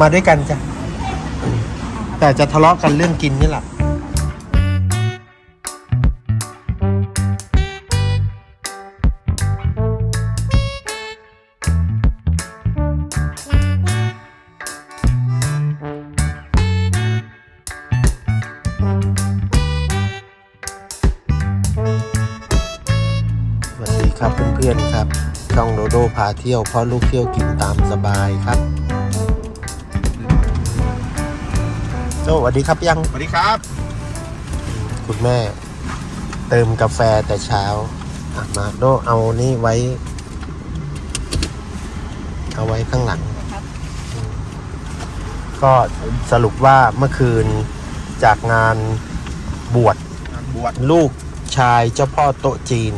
มาด้วยกันจ้ะ แต่จะทะเลาะกันเรื่องกินนี่แหละสวัสดีครับเพื่อนๆครับ ช่องโดโดพาเที่ยวเพราะลูกเที่ยวกินตามสบายครับ สวัสดีครับยังสวัสดีครับ คุณแม่ เติมกาแฟแต่เช้าอะมาโดเอานี่ไว้ เอาไว้ข้างหลัง ก็สรุปว่าเมื่อคืนจากงานบวชงานบวชลูกชายเจ้าพ่อโต๊ะจีน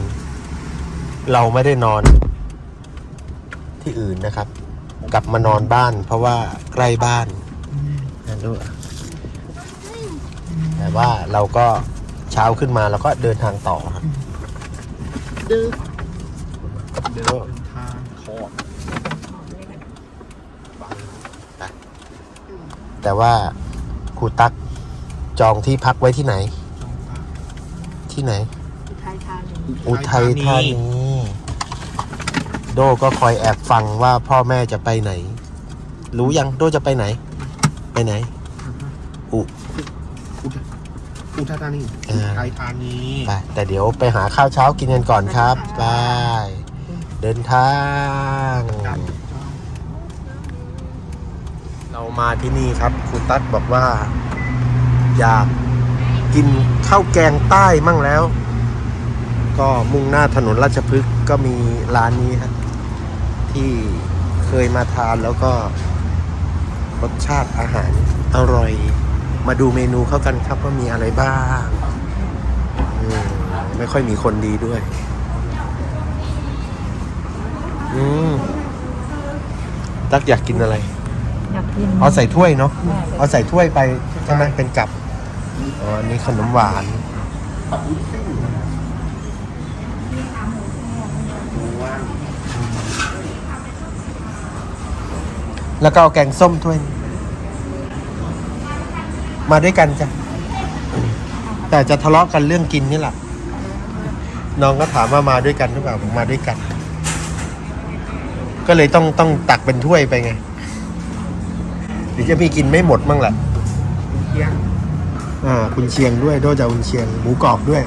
เราไม่ได้นอนที่อื่นนะครับ กลับมานอนบ้านเพราะว่าใกล้บ้านนะลูก แต่ว่าเราก็เช้าขึ้นมาเราก็เดินทางต่อครับเดินเดินทางขอดแต่ว่าครูตักจองที่พักไว้ที่ไหน ที่ไหน อุทัยธานีอุทัยธานีโดก็คอยแอบฟังว่าพ่อแม่จะไปไหน รู้ยังโดจะไปไหน ไปไหน อุ อุทัยธานีอ่าอุทัยธานีไปแต่เดี๋ยวไปหาข้าวเช้ากินกันก่อนครับบายเดินทาง เรามาที่นี่ครับครูตั๊ดบอกว่า อยากกินข้าวแกงใต้มั่งแล้ว ก็มุ่งหน้าถนนราชพฤกษ์ก็มีร้านนี้ครับที่เคยมาทานแล้วก็รสชาติอาหารอร่อย มาดูเมนูเข้ากันครับว่ามีอะไรบ้างอืมไม่ค่อยมีคนดีด้วย อืมตักอยากกินอะไร อยากกินเอาใส่ถ้วยเนาะเอาใส่ถ้วยไปใช่ไหมเป็นกับอ๋ออันนี้ขนมหวานแล้วก็เอาแกงส้มถ้วยหนึ่ง มาด้วยกันจ้ะแต่จะทะเลาะกันเรื่องกินนี่แหละน้องก็ถามว่ามาด้วยกันหรือเปล่าผมมาด้วยกัน ก็เลยต้องต้องตักเป็นถ้วยไปไงเดี๋ยวจะมีกินไม่หมดมั่งแหละเที่ยงอ่าคุณเชียงด้วยโดจะเอาคุณเชียงหมูกรอบด้วย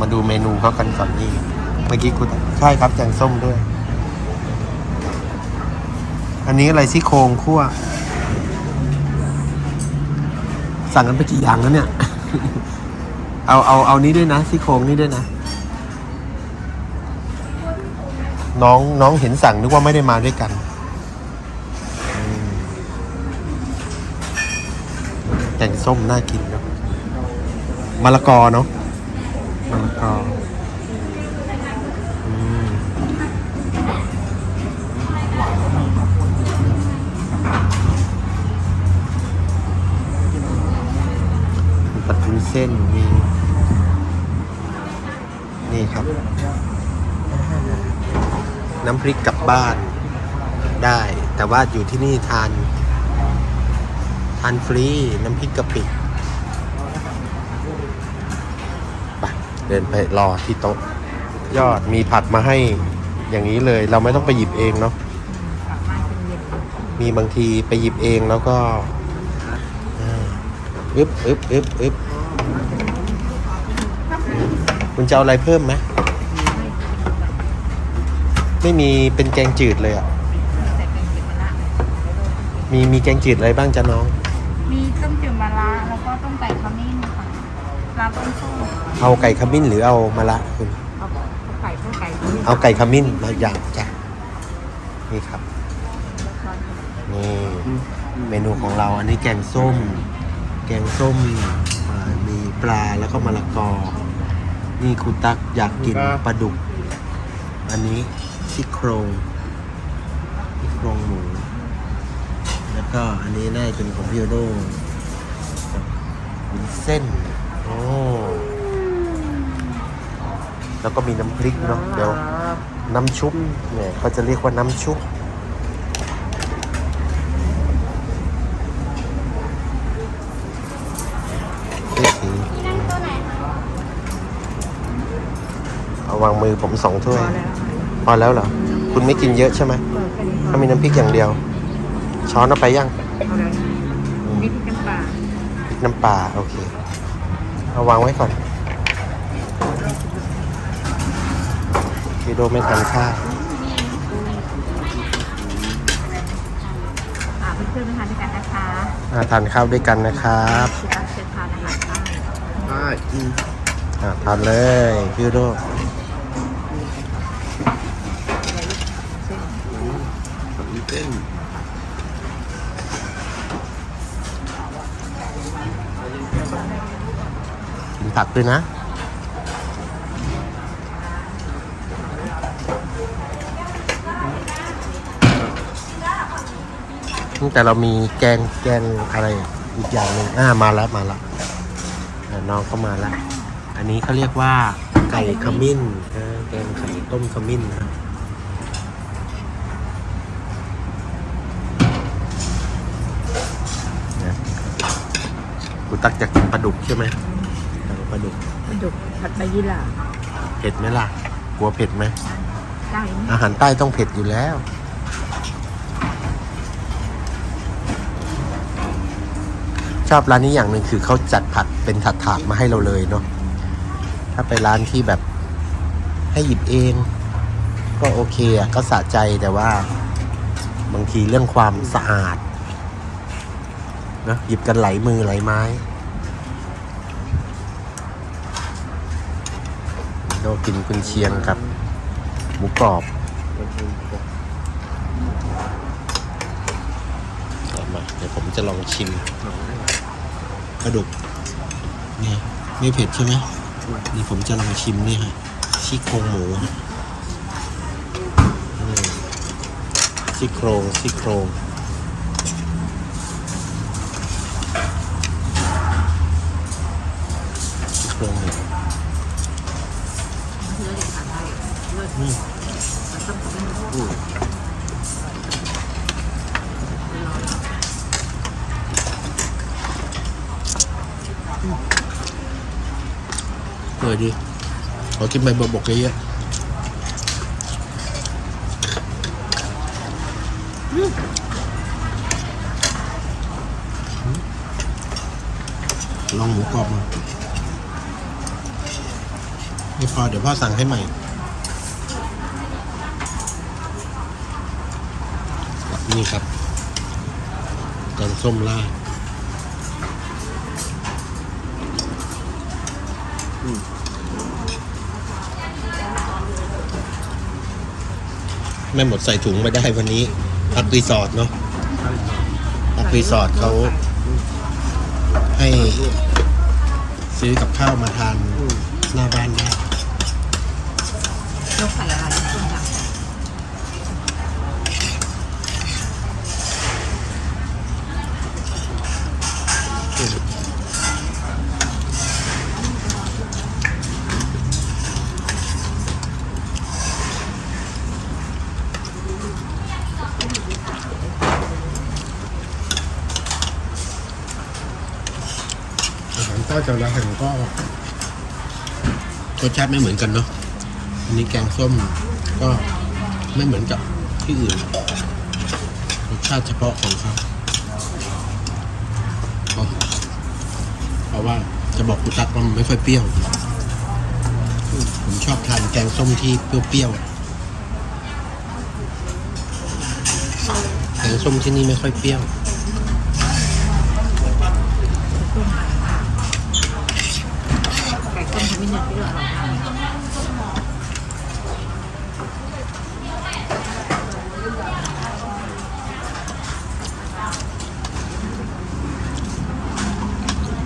มาดูเมนูเขากันก่อนนี่เมื่อกี้คุณใช่ครับแกงส้มด้วย อันนี้อะไรซี่โครงคั่ว สั่งกันไปกี่อย่างแล้วเนี่ย เอาเอาเอานี้ด้วยนะซี่โครงนี้ด้วยนะ น้องน้องเห็นสั่งนึกว่าไม่ได้มาด้วยกันแกงส้มน่ากินเนาะมะละกอเนาะมะละกออื วุ้นเส้นมีนี่ครับ น้ำพริกกลับบ้านได้ แต่ว่าอยู่ที่นี่ทาน ทานฟรี น้ำพริกกะปิไปเดินไปรอที่โต๊ะ ยอดมีผักมาให้อย่างนี้เลย เราไม่ต้องไปหยิบเองเนาะกลับมาเป็นเย็นมีบางทีไปหยิบเองแล้วก็อ่าอึ๊บอึ๊บอึ๊บอึ๊บ คุณจะเอาอะไรเพิ่มไหมไม่มีเป็นแกงจืดเลยอะแต่เป็นเก็บมะระมีมีแกงจืดอะไรบ้างจ๊ะน้อง มีต้มจืดมะระแล้วก็ต้มไก่ขมิ้นค่ะปลาต้มส้มเอาไก่ขมิ้นหรือเอามะระคุณ เอาเอาไก่ต้มไก่ขมิ้นเอาไก่ขมิ้นมาอย่างจ้ะนี่ครับ นี่เมนูของเราอันนี้แกงส้ม แกงส้มอ่ามีปลาแล้วก็มะละกอ นี่คุณตักอยากกินปลาดุก อันนี้ซี่โครงซี่โครงหมู แล้วก็อันนี้น่าจะเป็นของพี่โอโดวุ้นเส้น โอ้ แล้วก็มีน้ำพริกเนาะ เดี๋ยว น้ำชุบเนี่ยเขาจะเรียกว่าน้ำชุบ น วางมือผมสองพถ้อวยแล้วพอแล้วเหรอ คุณไม่กินเยอะใช่ไหมเปิดแค่นี้พอถ้ามีน้ำพริกอย่างเดียว ช้อนเอาไปยังเอาแล้วนี่พริกน้ำปลาพริกน้ำปลาโอเค เอาวางไว้ก่อนพี่โดไม่ทานข้าวอ่าเพื่อนๆมาทานด้วยกันนะคะมาทานข้าวด้วยกันนะครับคือตักเชิญทานอาหารใต้ใช่อืมอ่าทานเลยพี่โด ผัดวุ้น เส้นกินผักด้วยนะแต่เรามีแกงแกงอะไรอีกอย่างหนึ่งอ่ามาแล้วมาแล้วน้องเข้ามาแล้ว อันนี้เขาเรียกว่าไก่ขมิ้นแกงไข่ต้มขมิ้นนะกู ตักจะกินปลาดุกใช่ไหมเอาปลาดุกปลาดุกผัดใบยี่หร่าเผ็ดไหมล่ะ กลัวเผ็ดไหมไก่นี่อาหารใต้ต้องเผ็ดอยู่แล้ว ชอบร้านนี้อย่างหนึ่งคือเขาจัดผัดเป็นถาดๆมาให้เราเลยเนาะถ้าไปร้านที่แบบให้หยิบเอง ก็โอเคอะก็สะใจแต่ว่า บางทีเรื่องความสะอาดนะหยิบกันไหลมือไหลไม้ โดกินกุนเชียงครับหมูกรอบมาเดี๋ยวผมจะลองชิมปลาดุกนี่ไม่เผ็ดใช่ไหมนี่ผมจะลองชิมนี่ฮะซี่โครงหมูฮะอืมซี่โครงซี่โครง เออดีขอกินใบบวบกเยอะๆอืมลองหมูกรอบมาไม่พอเดี๋ยวพ่อสั่งให้ใหม่ นี่ครับแกงส้มลาดไม่หมดใส่ถุงไม่ได้วันนี้พักรีสอร์ทเนาะพักรีสอร์ทเขาให้ซื้อกับข้าวมาทานหน้าบ้านได้ อาหารใต้แต่ละแห่งก็รสชาติไม่เหมือนกันเนาะ อันนี้แกงส้มก็ไม่เหมือนกับที่อื่น รสชาติเฉพาะของเขาเพราะว่าจะบอกคุณตักว่ามันไม่ค่อยเปรี้ยว ผมชอบทานแกงส้มที่เปรี้ยวๆ แกงส้มที่นี่ไม่ค่อยเปรี้ยว กินที่เราท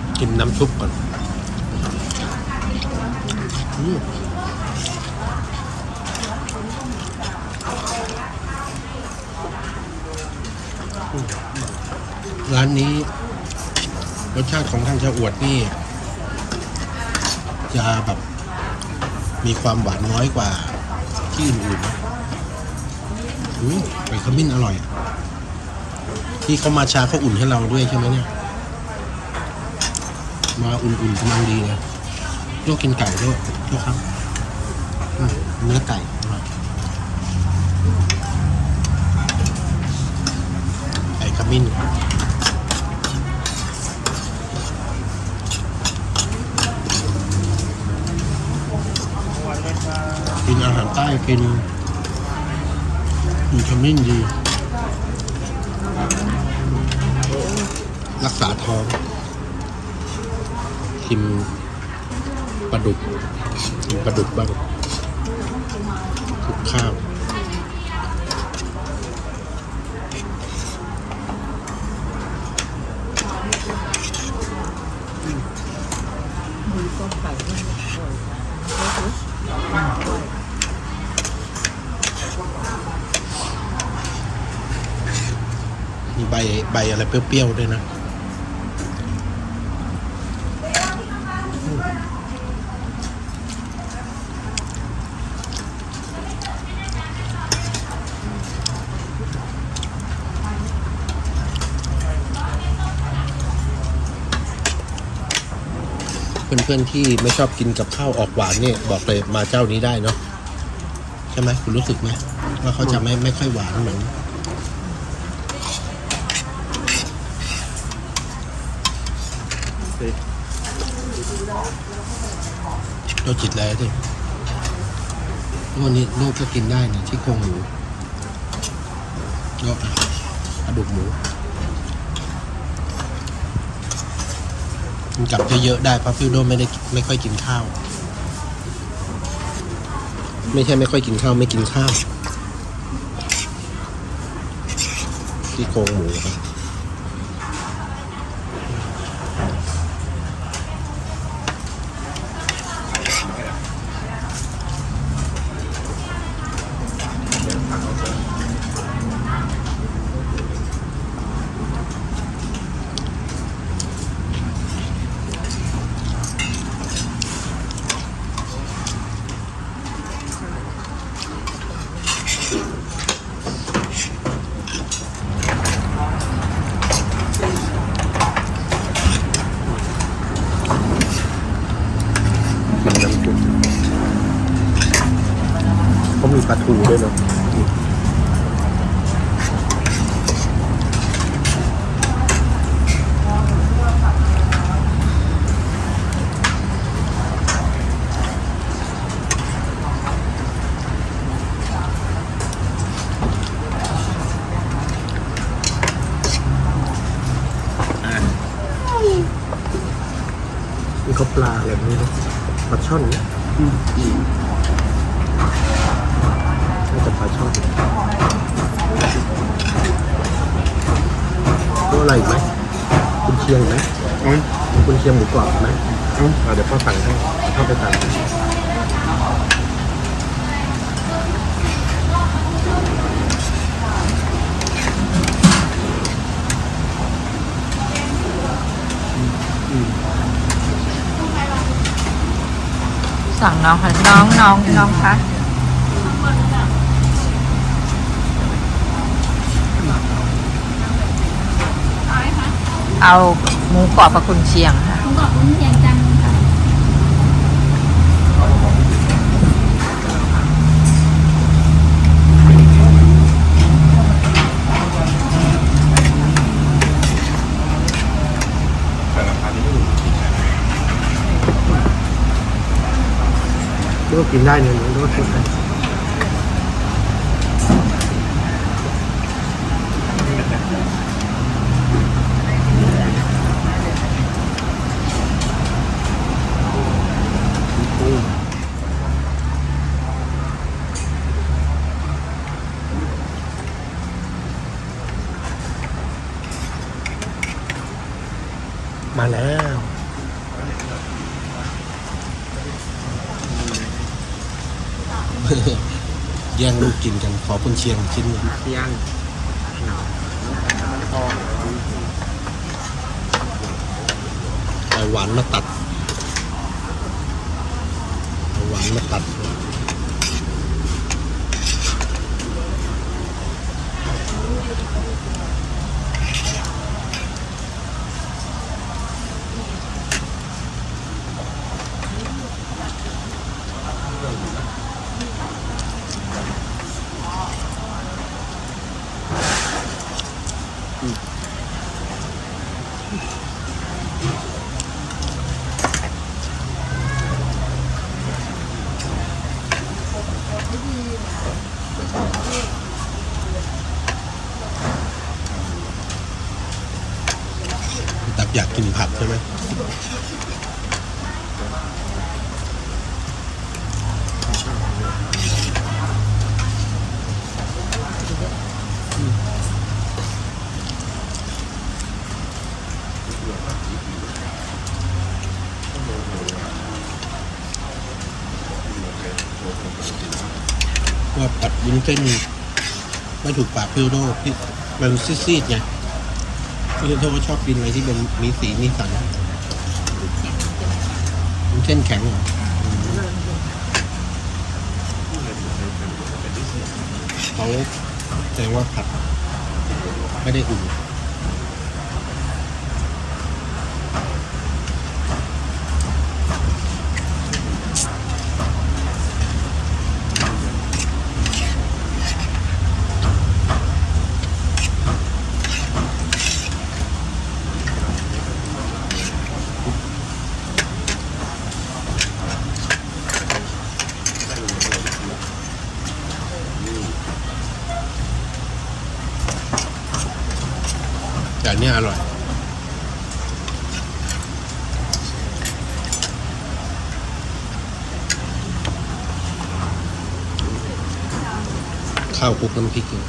ำกินน้ำซุปก่อนร้านนี้ รสชาติของทางชาอวดนี่ จะแบบมีความหวานน้อยกว่าที่อื่นๆอุ้ยไก่ขมิ้นอร่อย ที่เขามาชาเขาอุ่นให้เราด้วยใช่ไหมเนี่ย มาอุ่นๆกำลังดีเลยโยกกินไก่ด้วยโยกครับเนื้อไก่ไก่ขมิ้น กินอาหารใต้กินมีขมิ้นดี รักษาท้องชิมปลาดุกกินปลาดุกบ้างทุกข้าว มีใบใบอะไรเปรี้ยวๆด้วยนะเพื่อนๆที่ไม่ชอบกินกับข้าวออกหวานเนี่ยบอกเลยมาเจ้านี้ได้เนาะใช่ไหมคุณรู้สึกไหมว่าเขาจะไม่ไม่ค่อยหวานเหมือน โรคจิตแล้วดิวันนี้ลูกก็กินได้นะที่โครงหมูแล้วกระดูกหมูมันกลับเยอะๆได้เพราะฟิวโดไม่ได้ไม่ค่อยกินข้าว ไม่ใช่ไม่ค่อยกินข้าวไม่กินข้าวที่โครงหมูครับ กินน้ำซุปเขามีปลาทูด้วยเนาะมีเขา ปลาอะไรแบบนี้เนอะปลาช่อนเนี่ยน่าจะปลาช่อนตัวอะไรอีกไหมคุณเชียงไหมอืมคุณเชียงหมูกรอบไหมอืมอ่าเดี๋ยวพ่อสั่งให้พ่อไปสั่ง สั่งน้องค่ะน้องน้องน้องคะเอาหมูกรอบกับคุณเชียงค่ะหมูกรอบวุ้นเชียงจังค่ะ แต่ราคานี้ไม่ถูก ก็กินได้เนี่ยมันก็กินได้มาแล้ว แย่งลูกกินกัน ขอคุณเชียงชิ้นหนึ่งเที่ยงเอาหวานมาตัดเอาหวานมาตัด ว่าผัดวุ้นเส้นไม่ถูกปากพี่โดที่มันซีดๆไงพี่โดก็ชอบกินอะไรที่เป็นมีสีมีสันวุ้นเส้นแข็งเหรอเขาแสดงว่าผัด ไม่ได้อุ่น ข้าวคลุกน้ำพริกอยู่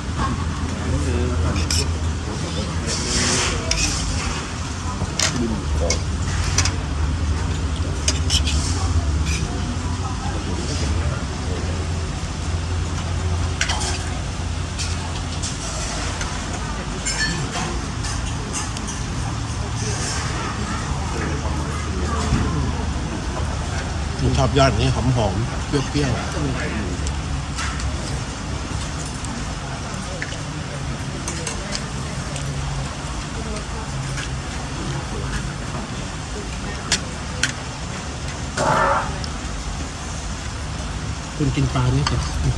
ชอบยอดนี้หอมหอมๆเปรี้ยวๆ คุณกินปลาเนี่ยสิ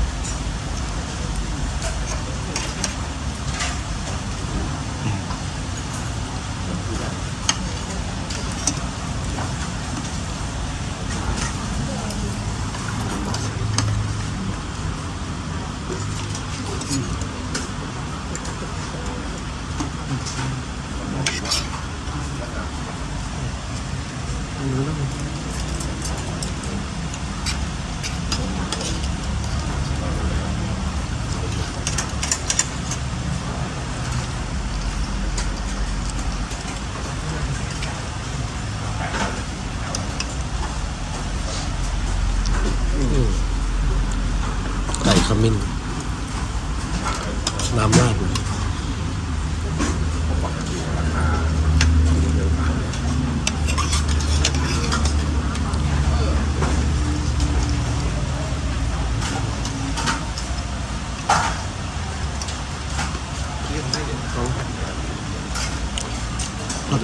ไก่ขมิ้น น้ำราดเลย รถ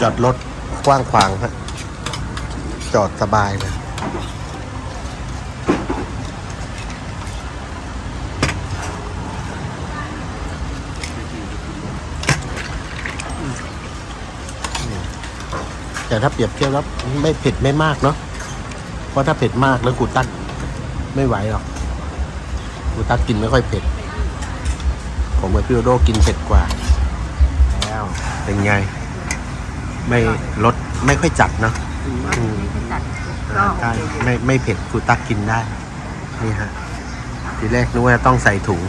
จอดรถกว้างขวางฮะจอดสบายเลยแต่ถ้าเปรียบเทียบแล้วไม่เผ็ดไม่มากเนาะ เพราะถ้าเผ็ดมากแล้วกูตักไม่ไหวหรอก กูตักกินไม่ค่อยเผ็ด ผมกับพี่โอโดกินเผ็ดกว่า แล้วเป็นไง ไม่รสไม่ค่อยจัดเนอะอืมอ่าใช่ไม่ไม่เผ็ดกูตักกินได้ นี่ฮะ ทีแรกนึกว่าต้องใส่ถุง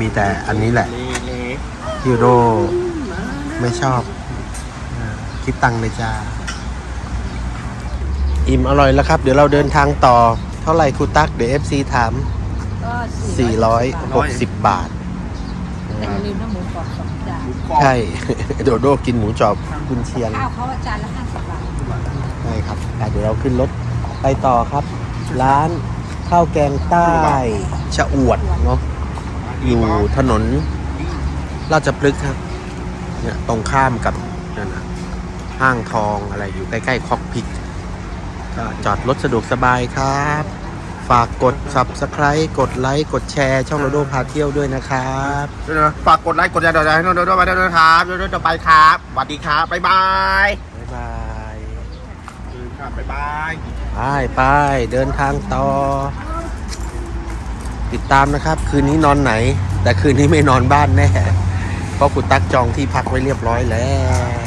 มีแต่อันนี้แหละเละพี่โอโดไม่ชอบอ่าคิดตังค์เลยจ้า อิ่มอร่อยแล้วครับ เดี๋ยวเราเดินทางต่อ เท่าไหร่ครูตัก เดี๋ยว FC ถาม ก็460 บาท แต่อย่าลืมนะหมูกรอบสองจานหมูกรอบใช่ โดโดกินหมูจอบคุณเชียง ข้าวเขาอาจารย์ละห้าสิบบาทใช่ครับอะเดี๋ยวเราขึ้นรถไปต่อครับ ร้านข้าวแกงใต้ชะอวดเนาะอยู่ถนนราชพฤกษ์ครับเนี่ยตรงข้ามกับนั่นนะห้างทองอะไรอยู่ใกล้ๆคอกพิกก็จอดรถสะดวกสบายครับ ฝากกด subscribe กดไลค์กดแชร์ช่องโรโดพาเที่ยวด้วยนะครับเดี๋ยนะฝากกดไลค์กดแชร์เดี๋ยวให้น้องเดี๋ยวไปด้วยนะครับเดี๋ยวเดี๋ยวไปครับสวัสดีครับบ๊ายบายบ๊ายบายครับบ๊ายบายไปไปเดินทางต่อ ติดตามนะครับ คืนนี้นอนไหน แต่คืนนี้ไม่นอนบ้านแน่เพราะคุณตักจองที่พักไว้เรียบร้อยแล้ว